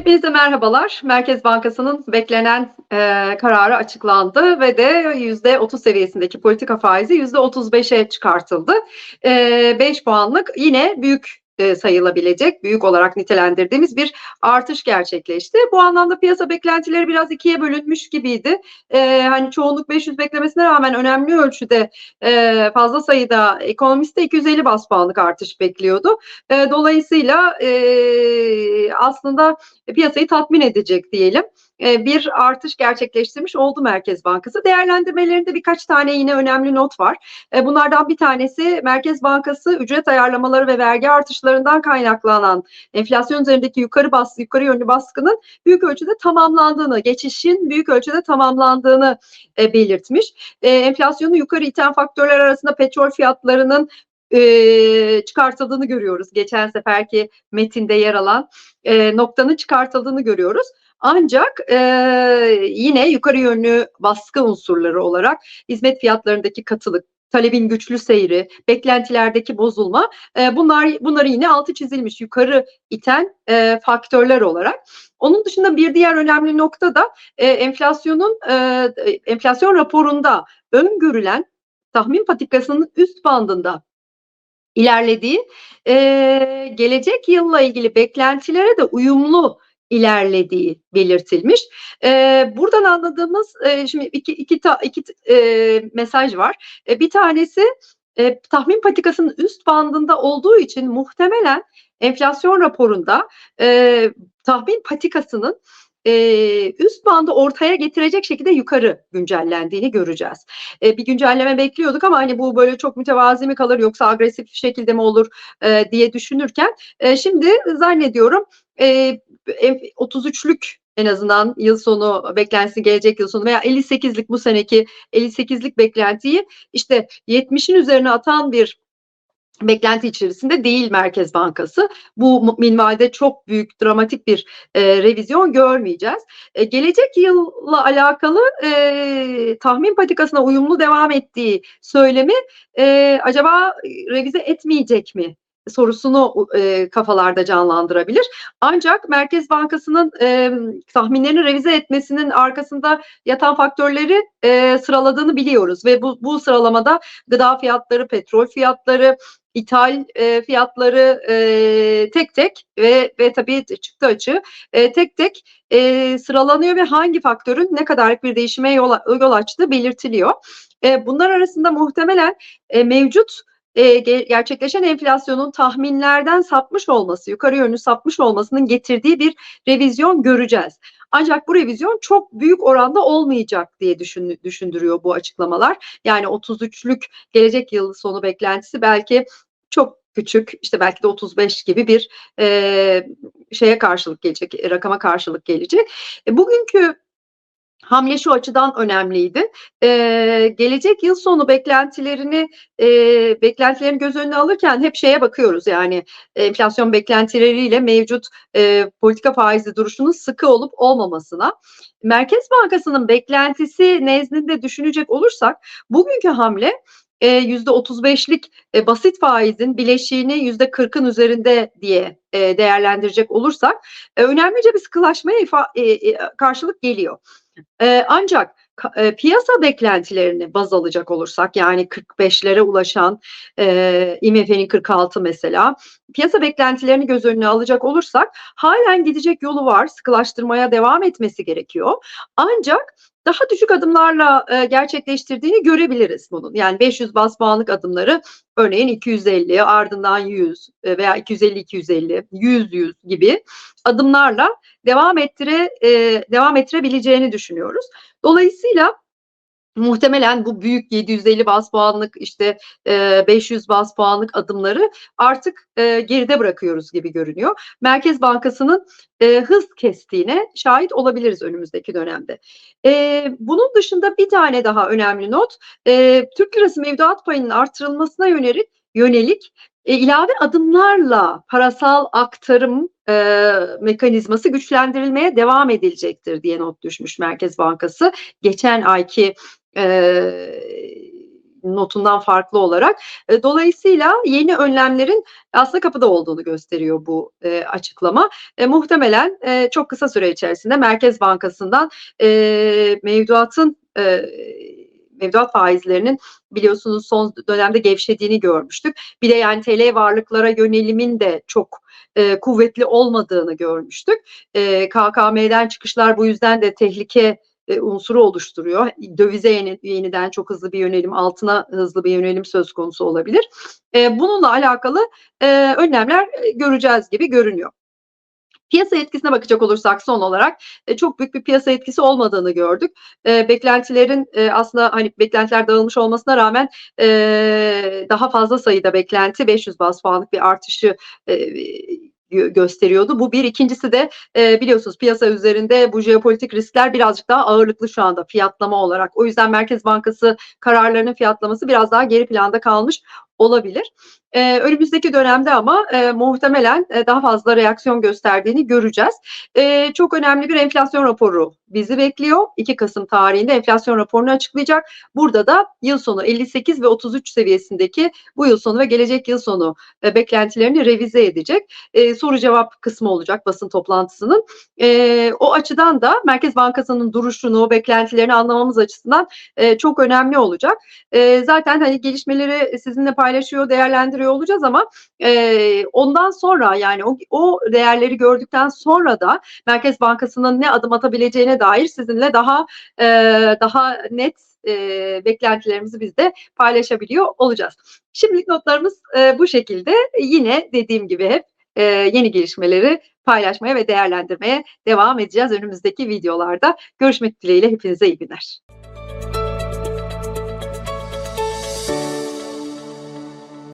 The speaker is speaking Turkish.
Hepinize merhabalar. Merkez Bankası'nın beklenen e, kararı açıklandı ve de %30 seviyesindeki politika faizi %35'e çıkartıldı. E, 5 puanlık yine büyük e, sayılabilecek, büyük olarak nitelendirdiğimiz bir artış gerçekleşti. Bu anlamda piyasa beklentileri biraz ikiye bölünmüş gibiydi. E, hani çoğunluk 500 beklemesine rağmen önemli ölçüde e, fazla sayıda ekonomist de 250 bas puanlık artış bekliyordu. E, dolayısıyla e, aslında piyasayı tatmin edecek diyelim e, bir artış gerçekleştirmiş oldu Merkez Bankası. Değerlendirmelerinde birkaç tane yine önemli not var. E, bunlardan bir tanesi Merkez Bankası ücret ayarlamaları ve vergi artışlarından kaynaklanan enflasyon üzerindeki yukarı bas yukarı yönlü baskının büyük ölçüde tamamlandığını, geçişin büyük ölçüde tamamlandığını e, belirtmiş. Enflasyonu yukarı iten faktörler arasında petrol fiyatlarının e, çıkartıldığını görüyoruz. Geçen seferki metinde yer alan e, noktanın çıkartıldığını görüyoruz. Ancak e, yine yukarı yönlü baskı unsurları olarak hizmet fiyatlarındaki katılık, talebin güçlü seyri, beklentilerdeki bozulma e, bunlar bunları yine altı çizilmiş yukarı iten e, faktörler olarak. Onun dışında bir diğer önemli nokta da e, enflasyonun e, enflasyon raporunda öngörülen tahmin patikasının üst bandında ilerlediği, e, gelecek yılla ilgili beklentilere de uyumlu ilerlediği belirtilmiş. E, buradan anladığımız e, şimdi iki iki ta, iki e, mesaj var. E, bir tanesi e, tahmin patikasının üst bandında olduğu için muhtemelen enflasyon raporunda e, tahmin patikasının e, üst bandı ortaya getirecek şekilde yukarı güncellendiğini göreceğiz. E, bir güncelleme bekliyorduk ama hani bu böyle çok mütevazi mi kalır yoksa agresif şekilde mi olur e, diye düşünürken e, şimdi zannediyorum e, 33'lük en azından yıl sonu beklentisi gelecek yıl sonu veya 58'lik bu seneki 58'lik beklentiyi işte 70'in üzerine atan bir beklenti içerisinde değil Merkez Bankası. Bu minvalde çok büyük dramatik bir e, revizyon görmeyeceğiz. E, gelecek yılla alakalı e, tahmin patikasına uyumlu devam ettiği söylemi e, acaba revize etmeyecek mi sorusunu e, kafalarda canlandırabilir. Ancak Merkez Bankası'nın e, tahminlerini revize etmesinin arkasında yatan faktörleri e, sıraladığını biliyoruz ve bu, bu sıralamada gıda fiyatları, petrol fiyatları, ithal e, fiyatları e, tek tek ve ve tabii çıktı açı e, tek tek e, sıralanıyor ve hangi faktörün ne kadarlık bir değişime yol, yol açtığı belirtiliyor. E, bunlar arasında muhtemelen e, mevcut e, gerçekleşen enflasyonun tahminlerden sapmış olması, yukarı yönlü sapmış olmasının getirdiği bir revizyon göreceğiz. Ancak bu revizyon çok büyük oranda olmayacak diye düşün, düşündürüyor bu açıklamalar. Yani 33'lük gelecek yıl sonu beklentisi belki çok küçük işte belki de 35 gibi bir e, şeye karşılık gelecek, rakama karşılık gelecek. E, bugünkü hamle şu açıdan önemliydi. Ee, gelecek yıl sonu beklentilerini e, beklentilerini göz önüne alırken hep şeye bakıyoruz yani enflasyon beklentileriyle mevcut e, politika faizi duruşunun sıkı olup olmamasına. Merkez Bankası'nın beklentisi nezdinde düşünecek olursak bugünkü hamle %35'lik e, basit faizin bileşiğini %40'ın üzerinde diye değerlendirecek olursak e, önemlice bir sıkılaşmaya karşılık geliyor. E, ancak e, piyasa beklentilerini baz alacak olursak yani 45'lere ulaşan e, IMF'nin 46 mesela piyasa beklentilerini göz önüne alacak olursak halen gidecek yolu var sıkılaştırmaya devam etmesi gerekiyor. Ancak daha düşük adımlarla e, gerçekleştirdiğini görebiliriz bunun. Yani 500 bas puanlık adımları örneğin 250 ardından 100 e, veya 250 250 100 100 gibi adımlarla devam ettire e, devam ettirebileceğini düşünüyoruz. Dolayısıyla muhtemelen bu büyük 750 bas puanlık işte 500 bas puanlık adımları artık geride bırakıyoruz gibi görünüyor. Merkez Bankası'nın hız kestiğine şahit olabiliriz önümüzdeki dönemde. Bunun dışında bir tane daha önemli not Türk Lirası mevduat payının artırılmasına yönelik yönelik e, ilave adımlarla parasal aktarım e, mekanizması güçlendirilmeye devam edilecektir diye not düşmüş Merkez Bankası. Geçen ayki e, notundan farklı olarak. E, dolayısıyla yeni önlemlerin aslında kapıda olduğunu gösteriyor bu e, açıklama. E, muhtemelen e, çok kısa süre içerisinde Merkez Bankası'ndan e, mevduatın e, mevduat faizlerinin biliyorsunuz son dönemde gevşediğini görmüştük. Bir de yani TL varlıklara yönelimin de çok e, kuvvetli olmadığını görmüştük. E, KKM'den çıkışlar bu yüzden de tehlike e, unsuru oluşturuyor. Dövize yeni, yeniden çok hızlı bir yönelim, altına hızlı bir yönelim söz konusu olabilir. E, bununla alakalı e, önlemler e, göreceğiz gibi görünüyor. Piyasa etkisine bakacak olursak son olarak e, çok büyük bir piyasa etkisi olmadığını gördük. E, beklentilerin e, aslında hani beklentiler dağılmış olmasına rağmen e, daha fazla sayıda beklenti 500 bas puanlık bir artışı e, gösteriyordu. Bu bir. ikincisi de e, biliyorsunuz piyasa üzerinde bu jeopolitik riskler birazcık daha ağırlıklı şu anda fiyatlama olarak. O yüzden Merkez Bankası kararlarının fiyatlaması biraz daha geri planda kalmış olabilir. Ee, önümüzdeki dönemde ama e, muhtemelen e, daha fazla reaksiyon gösterdiğini göreceğiz. E, çok önemli bir enflasyon raporu bizi bekliyor. 2 Kasım tarihinde enflasyon raporunu açıklayacak. Burada da yıl sonu 58 ve 33 seviyesindeki bu yıl sonu ve gelecek yıl sonu e, beklentilerini revize edecek. E, soru cevap kısmı olacak basın toplantısının. E, o açıdan da Merkez Bankası'nın duruşunu, beklentilerini anlamamız açısından e, çok önemli olacak. E, zaten hani gelişmeleri sizinle paylaşıyor, değerlendiriyor olacağız ama e, ondan sonra yani o, o değerleri gördükten sonra da Merkez Bankası'nın ne adım atabileceğine dair sizinle daha e, daha net e, beklentilerimizi biz de paylaşabiliyor olacağız. Şimdilik notlarımız e, bu şekilde. Yine dediğim gibi hep e, yeni gelişmeleri paylaşmaya ve değerlendirmeye devam edeceğiz önümüzdeki videolarda. Görüşmek dileğiyle hepinize iyi günler.